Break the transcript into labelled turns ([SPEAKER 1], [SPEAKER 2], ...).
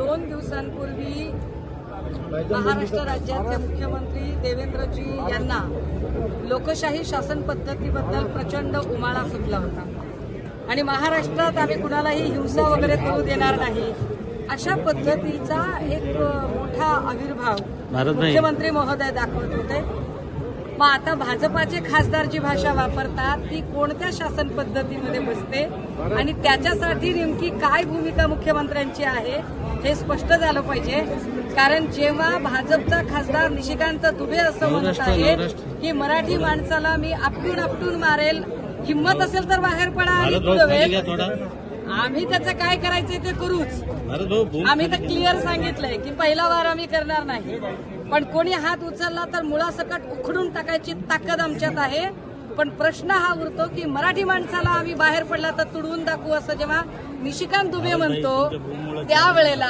[SPEAKER 1] दोन दिवसांपूर्वी महाराष्ट्र राज्याचे मुख्यमंत्री देवेंद्रजी यांना लोकशाही शासन पद्धतीबद्दल प्रचंड उमाळा सुटला होता. आणि महाराष्ट्रात आम्ही कुणालाही हिंसा वगैरे करू देणार नाही. अशा पद्धतीचा एक मोठा आविर्भाव. मुख्यमंत्री महोदय दाखवत होते. मग आता भाजपाचे खासदार जी भाषा वापरतात ती कोणत्या शासन पद्धतीमध्ये बसते? आणि त्याच्यासाठी नेमकी काय भूमिका मुख्यमंत्र्यांची आहे हे स्पष्ट झालं पाहिजे. कारण जेव्हा भाजपचा खासदार निशिकांत दुबे असं म्हणत आहे. की मराठी माणसाला मी आपटून आपटून मारेल हिंमत असेल तर बाहेर पडा आणि आम्ही त्याचं काय करायचंय ते करूच. आम्ही तर क्लिअर सांगितलंय की पहिला वार आम्ही करणार नाही. पण कोणी हात उचलला तर मुळासकट उखडून टाकायची ताकद आमच्यात आहे. पण प्रश्न हा उरतो की मराठी माणसाला आम्ही बाहेर पडला तर तुडवून दाखवू असं जेव्हा निशिकांत दुबे म्हणतो त्यावेळेला